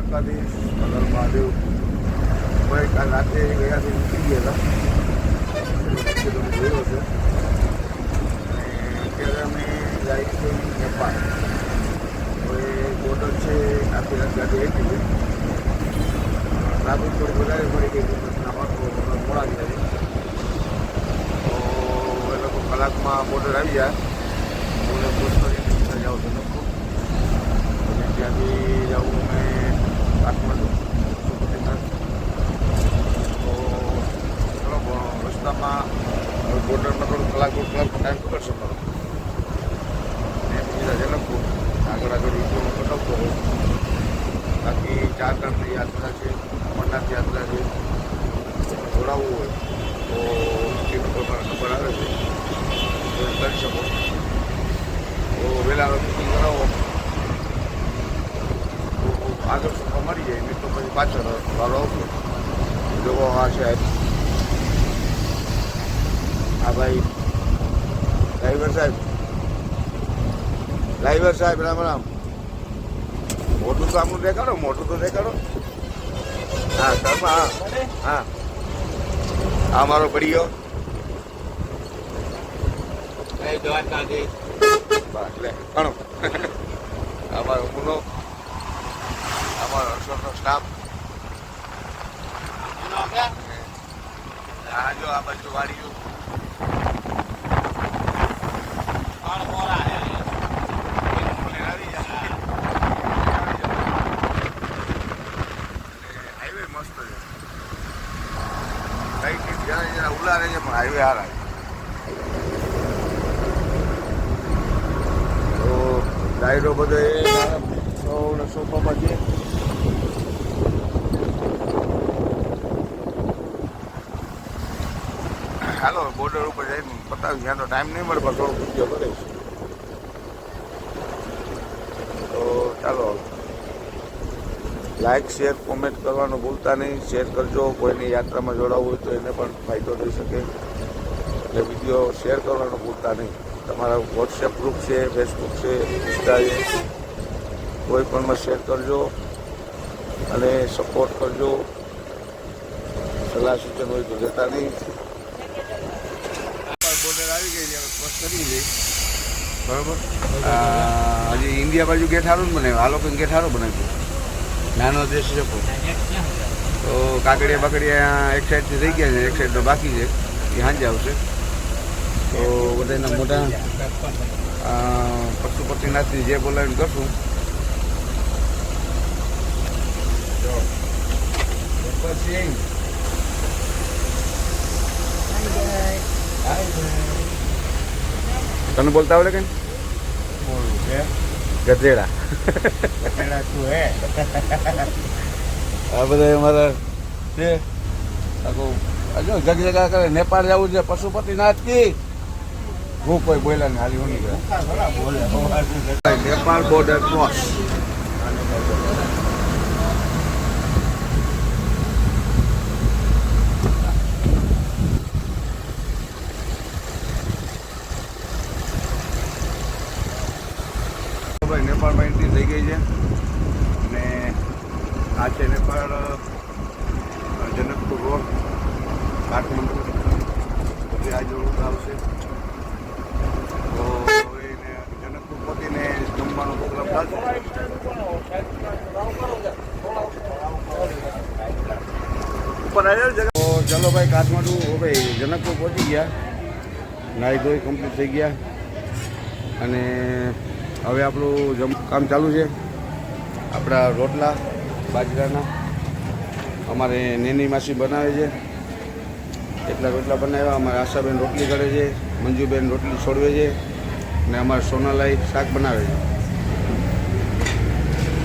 દ્વારકાધીશ અગર મહાદેવ અમે કાલ ગયાથી નીકળી ગયા હતા. તમે અત્યારે અમે જાય છે તો બોર્ડર છે, આખી રાત ગાડી છે. ટ્રાફિક થોડી વધારે પડી ગઈ બસના મોડા ગયા તો એ લોકો કલાકમાં બોર્ડર આવી જાય. બોર્ડર ક્રોસ કરીને જાઓ છો લોકો. ત્યાંથી જવું અમે કાઠમંડુ તો રસ્તામાં બોર્ડરમાં થોડું કલાક ટાઈમ પકડશો કરો ને સીધા જનકપુર આગળ આગળ વીડિયો બતાવતો હોય બાકી ચાર ધામની યાત્રા છે. અમરનાથ યાત્રા છે જોડાવવું હોય તો ટિકિટ મારા આવે છે કરી શકો તો વહેલા કરાવો આગળ સુખો મળી જાય નહીં તો પછી પાછળ વારો આવતો જોવો આ છે. આ ભાઈ ડ્રાઈવર સાહેબ. ડ્રાઈવર સાહેબ રામ રામ. મોટું તો આમનું દેખાડો મોટું તો દેખાડો. હા શર્મા હા. હા. આ મારો પડીયો અમારો મુનો અમારો અશોકનો સ્ટાફ આ જો આ બાજુ વાડીઓ હાઈવે મસ્ત છે પણ હાઈવે હારા તો ડાયરો બધો એ હાલો બોર્ડર ઉપર જઈને બતાવી ત્યાં તો ટાઈમ નહીં મળે, પણ થોડો વીડિયો કરીશ. તો ચાલો. લાઈક શેર કોમેન્ટ કરવાનું ભૂલતા નહીં. શેર કરજો. કોઈની યાત્રામાં જોડાવવું હોય તો એને પણ ફાયદો થઈ શકે. એટલે વીડિયો શેર કરવાનું ભૂલતા નહીં. તમારા વોટ્સએપ ગ્રુપ છે ફેસબુક છે ઇન્સ્ટા છે, કોઈ પણમાં શેર કરજો અને સપોર્ટ કરજો. સલાહ સૂચન હોય તો જતા નહીં બોર્ડર આવી ગઈ છે હવે ક્રોસ હજી ઇન્ડિયા બાજુ ગેટ સારું ને બનાવ્યું? આ લોકો ગેટ સારું બનાવ્યું? નાનો દેશ છે તો કાકડિયા બાકડિયા એક સાઈડથી થઈ ગયા છે, એક સાઈડ તો બાકી છે. એ સાંજે આવશે. તો બધાના મોટા પશુપતિનાથની જે બોલાવીને કરશું. પછી તને બોલતા આવડે કઈ ગધેડા આ બધા અમારા છે આખું જગ જગા કરે નેપાળ જવું છે પશુપતિનાથ કી હું કોઈ બોલ્યા ને હાલી હું નીકળ્યા નેપાળ બોર્ડર ક્રોસ ભાઈ નેપાળમાં એન્ટ્રી થઈ ગઈ છે અને આ છે નેપાળ અ, જનકપુર રોડ કાઠમંડુ પછી આ જોડું આવશે તો હવે એને જનકપુર પહોંચીને જમવાનો પ્રોગ્રામ ચાલશે ઉપર આવ્યો જગા તો ચલો ભાઈ કાઠમાંડુ ઓ ભાઈ જનકપુર પહોંચી ગયા નાહી ધોઈ કમ્પ્લીટ થઈ ગયા અને હવે આપણું જમ કામ ચાલુ છે આપણા રોટલા બાજરાના અમારે નેની માસી બનાવે છે એટલા રોટલા બનાવ્યા અમારે આશાબેન રોટલી કરે છે મંજુબેન રોટલી છોડવે છે અને અમારે સોનાલાઈ શાક બનાવે છે.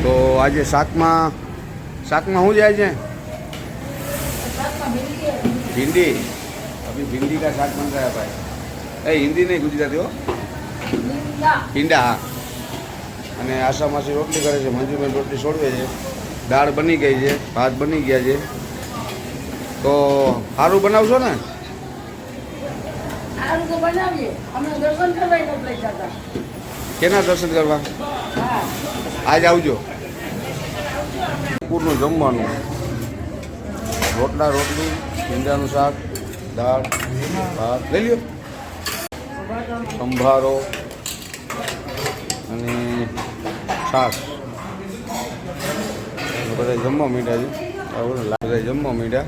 તો આજે શાકમાં શાકમાં શું જાય છે? ભીંડી. અભી ભીંડી કા શાક બન રહ્યા ભાઈ? એ હિન્દી નહીં ગુજરાતી ભીંડા હા અને આશામાસી રોટલી કરે છે મંજુબેન રોટલી છોડવે છે. દાળ બની ગઈ છે ભાત બની ગયા છે. તો સારું બનાવશો ને? કેના દર્શન કરવા? આજ આવજો. પૂરનું જમવાનું. રોટલા, રોટલી ભીંડાનું શાક, દાળ, ભાત. લઈ લ્યો. સંભારો અને છાશ. બધા જમવા મીઠા છે. બધા જમવા મીઠા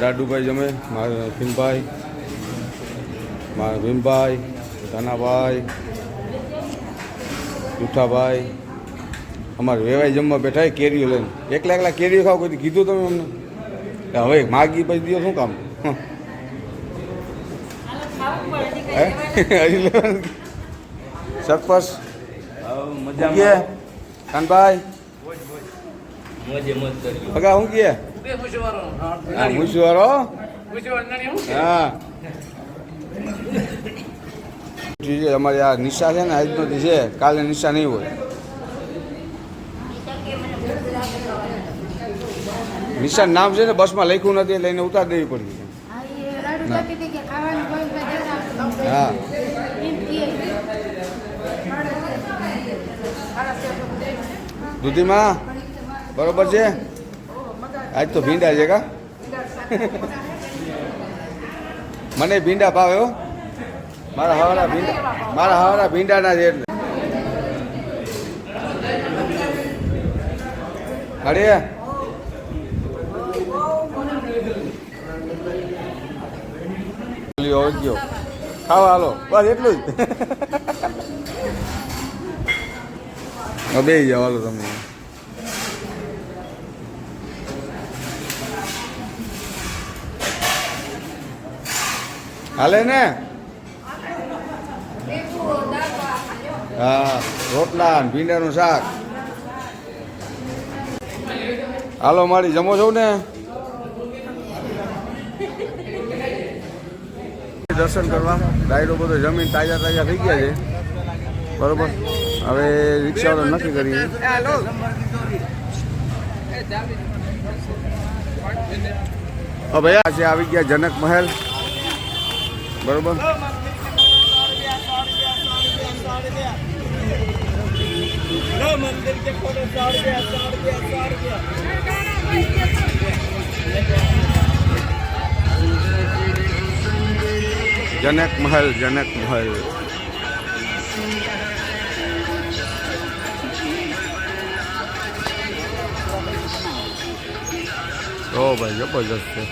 દાદુભાઈ જમે, મારા ભીમભાઈ મારા ભીમભાઈ કાનાભાઈ જુઠાભાઈ અમારે વેવાઈ જમવા બેઠા કેરીઓ લઈને. એકલા એકલા કેરીઓ ખાવ કોઈ કીધું તમે અમને? હવે માગી પછી દિયો શું કામ? કાનભાઈ? મોજે કર્યું પગા શું કે? હા. છે અમારી આ નિશા છે ને આજનો દી છે કાલે નિશા નહીં હોય. નિશા નામ છે ને બસમાં લખ્યું નથી એને ઉતાર દેવી પડી હા. દૂધીમાં બરોબર છે? આજ તો ભીંડા છે કા? મને ભીંડા ભાવે હો. મારા હાવડા ભીંડા મારા હાવડા ભીંડાના છે એટલે. અરે ગયો. ખાવા હાલો. બસ એટલું જ. બે જાઓ, હાલો તમે. હાલે ને? હા, રોટલા ભીંડાનું શાક. હાલો મારી જમો છો ને? દર્શન કરવા. ડાયરો બધો જમીન તાજા તાજા થઈ ગયા છે. બરોબર. હવે રિક્ષાવાળો નક્કી કરી ભાઈ આજે આવી ગયા જનક મહેલ. બરોબર. જનક મહેલ જનક મહેલ ઓ ભાઈ જબરજસ્ત છે.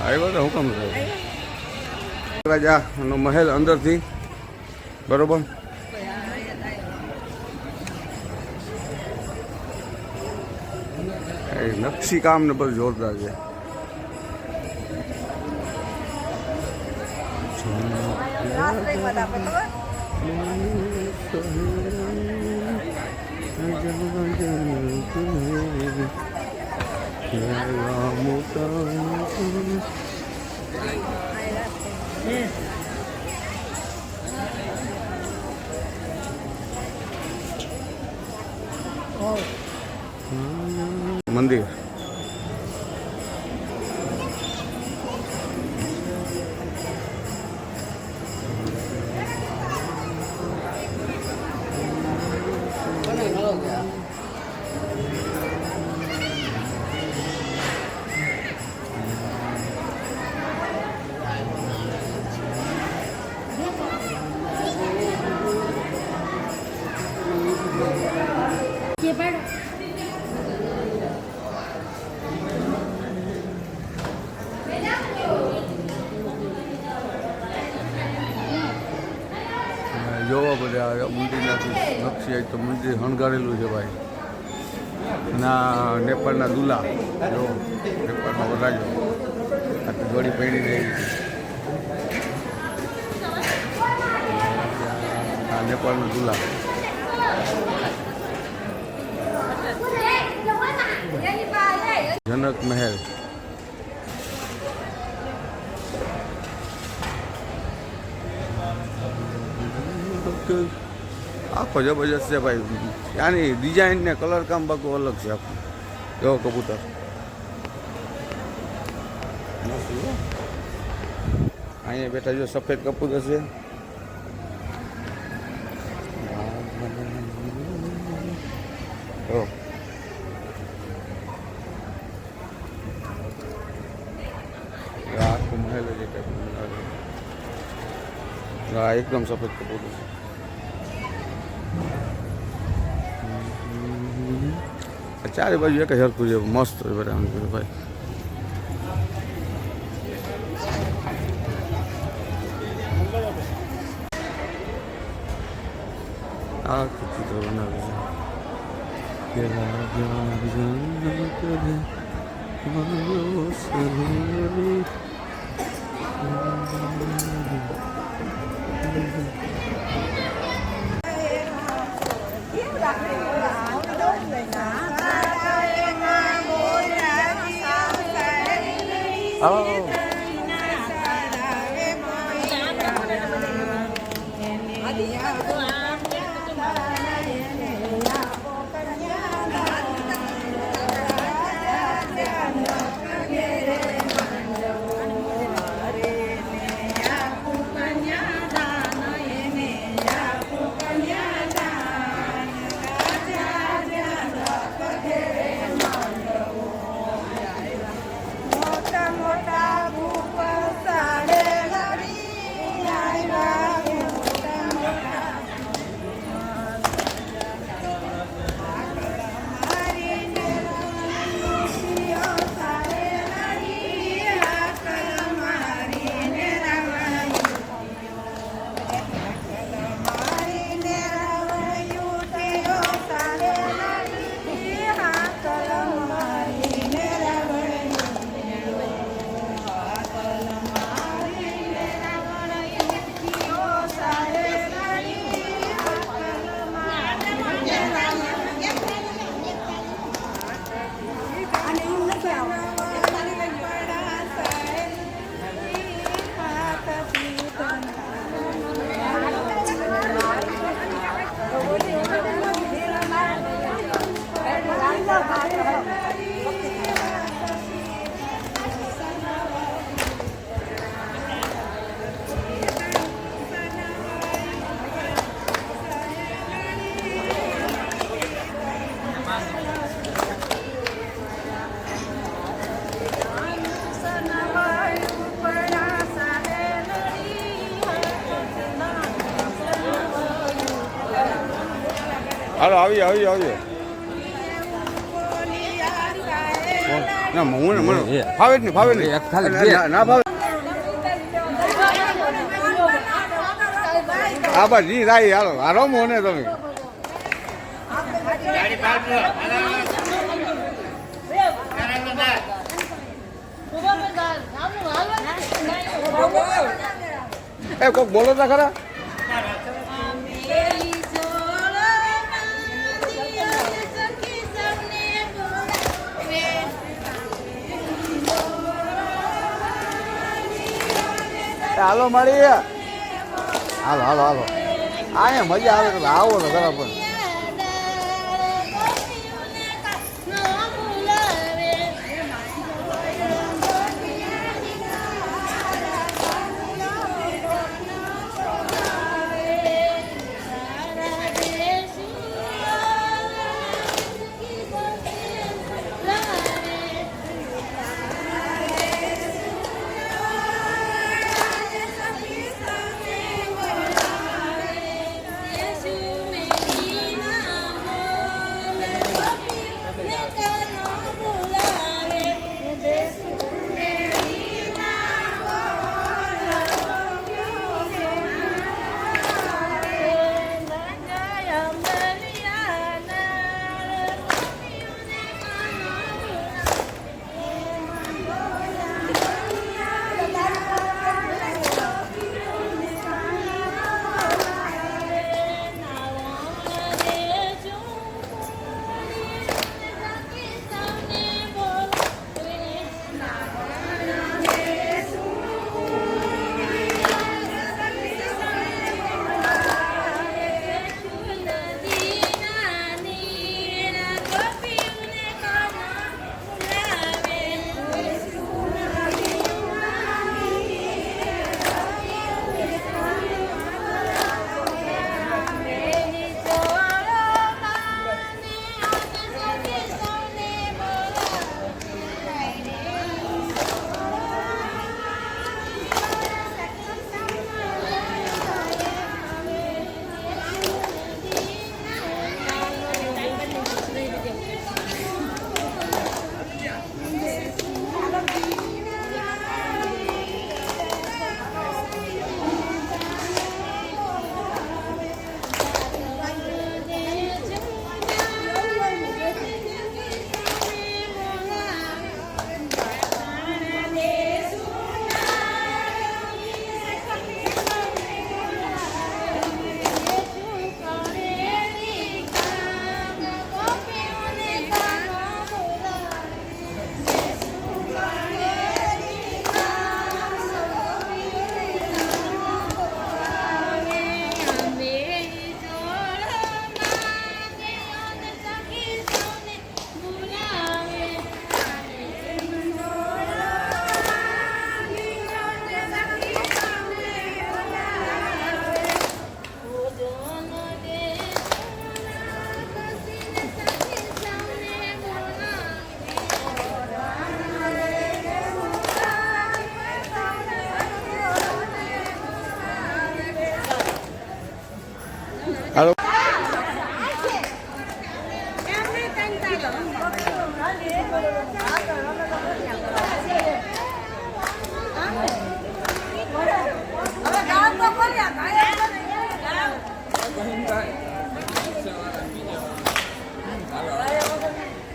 આવ્યો તો હુકમ છે રાજાનો મહેલ અંદરથી બરોબર નકશી કામ ને બધું જોરદાર છે મંદિર. જોવા બધા મંદિરનાથી નકશી તો મંદિર શણગારેલું છે ભાઈ. ના નેપાળના દુલા, જો નેપાળનો વરાજો આખી જોડી પડી રહી આ નેપાળનો દુલા. જનક મહેલ. આખો જબરજસ્ત છે ભાઈ. ત્યાંની ડિઝાઇન ને કલર કામ બાકી અલગ છે આખું. જો કબૂતર. અહીંયા બેઠા જો સફેદ કબૂતર છે. એકદમ સફેદ કપૂર છે. ચારે બાજુ એક જ હરખું છે મસ્ત હોય બધા આમ કીધું ભાઈ આ ચિત્ર બનાવ્યું છે પેલા જાગ જન્નત દે મારો સહેલી આવો હાલો આવી આવી આવી ના હું મને ફાવે જ નહીં ફાવે નહીં. ખાલી ના ફાવે. હા બસ જી રાઈ હાલો હારો મોને તમે. એ કોક બોલો તા ખરા? હાલો મારી હાલો હાલો હાલો. અહીંયા મજા આવે તો આવો તો ખરા પણ.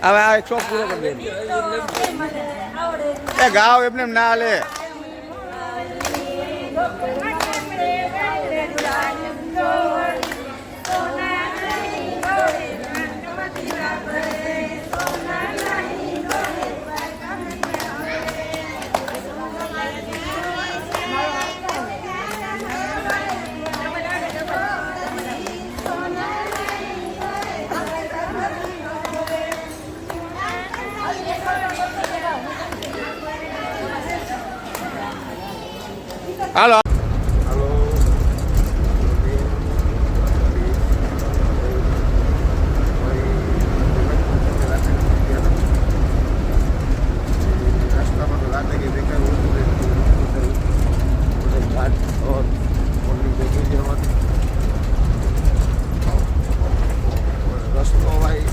હવે આ શોખ પૂરો કરી દે. એ ગાવ એમને એમ ના હાલે હાલો હાલો રસ્તામાં તો રાતે કે દેખાય ઘાટ ઓર મોટી જગ્યાએ જવાથી રસ્તો ભાઈ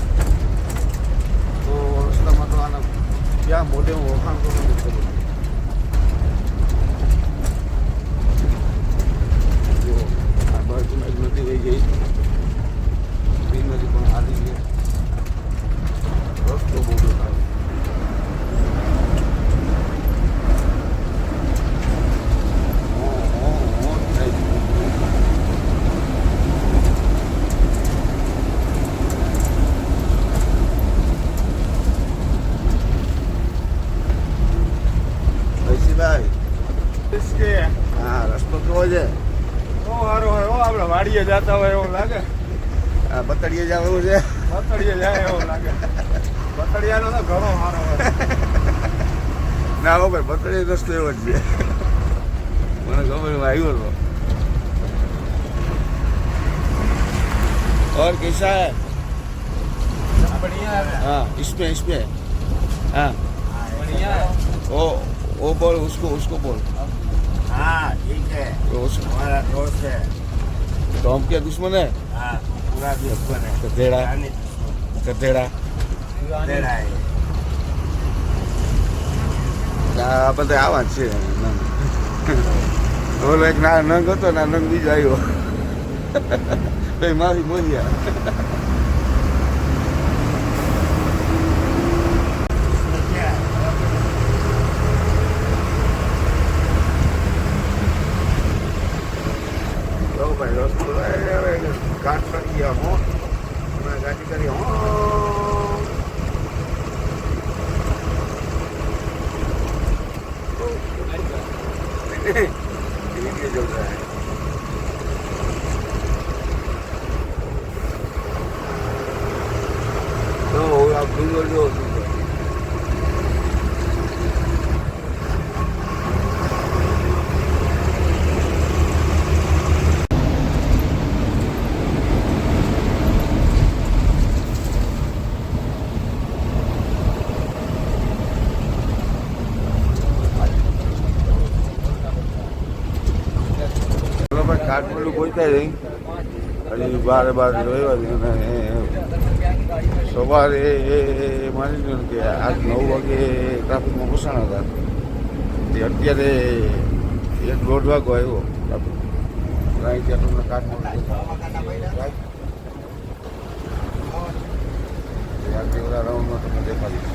તો રસ્તામાં તો આના ક્યાં મોઢે હું વખાણ કરું નથી ખબર જો આ બાજુમાં એક નદી વહી ગઈ એ નદી પણ હારી ગઈ રસ્તો બહુ બેકાર હો, હો, હો થાય છે. ભૈસીભાઈ હા રસ્તો કેવો છે બહુ સારું હોય હો આપણે વાડીએ જતા હોય એવું લાગે આ બતડીએ જાવ એવું છે બતડીએ જાય એવું લાગે બતડિયાનો તો ઘણો સારો હોય ના હો ભાઈ બતડીએ રસ્તો એવો જ છે મને ખબર હું આવ્યો હતો और कैसा है हाँ इसमें इसमें हाँ ओ वो बोल उसको उसको बोल हाँ ठीक है तो उसको हमारा दोस्त है तो हम क्या दुश्मन है हाँ આ બધા આવા છે ઓલો ના નંગ હતો ને નંગ બીજો આવ્યો. માફી મોજ્યા ઘાટ કરી હો. હમણાં ગાડી કરી હો. જઈ હજી બાર બાર રવિવાર અને સવારે માની ને કે આજ નવ વાગે ટ્રાફિકમાં ઘૂસાણા હતા. તે અત્યારે એક દોઢ વાગો આવ્યો ટ્રાફિક કે તમને આગળ રાઉન્ડમાં તમને દેખાડીશ.